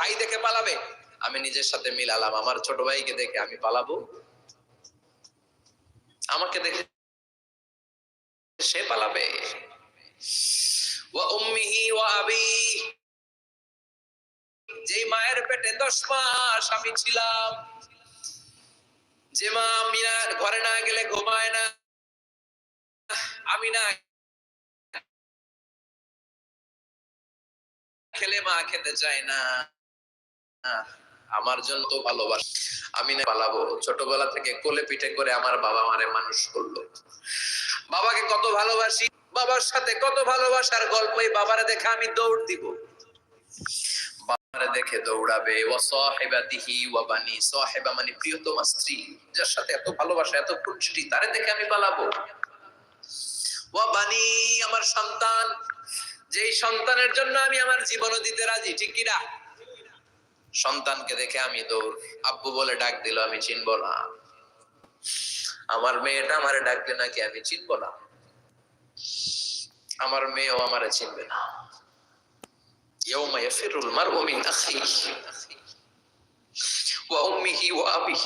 ভাই দেখে পালাবে? আমি নিজের সাথে মিলালাম আমার ছোট ভাইকে দেখে আমি পালাবো। আমাকে দেখে সে পালাবে। যে মায়ের পেটে দশ মাস আমি ছিলাম। যে মা আমি ঘরে না গেলে ঘুমায় না, আমি না খেলে মা খেতে চায় না। আমার জন্য তো ভালোবাসা। আমি না পালাবো। ছোটবেলা থেকে কোলে পিঠে করে আমার বাবা মারে মানুষ করল। বাবাকে কত ভালোবাসি, বাবার সাথে কত ভালোবাসার গল্প, এই বাবারে দেখে আমি দৌড় দিব। বাবারে দেখে দৌড়াবে। ও সাহেবাতিহি মানে স্ত্রী, যার সাথে এত ভালোবাসা, এত তারে দেখে আমি পালাবো। আমার সন্তান। যেই সন্তানের জন্য আমি আমার জীবনও দিতে রাজি, ঠিক কিনা সন্তানকে দেখে আমি দৌড় আব্বু বলে ডাক দিল আমি চিনব না আমার মেয়েটা আমারে ডাকলে নাকি আমি চিনব না আমার মেয়েও আমারে চিনবে না يوم يفر المرء من أخيه وأمه وأبيه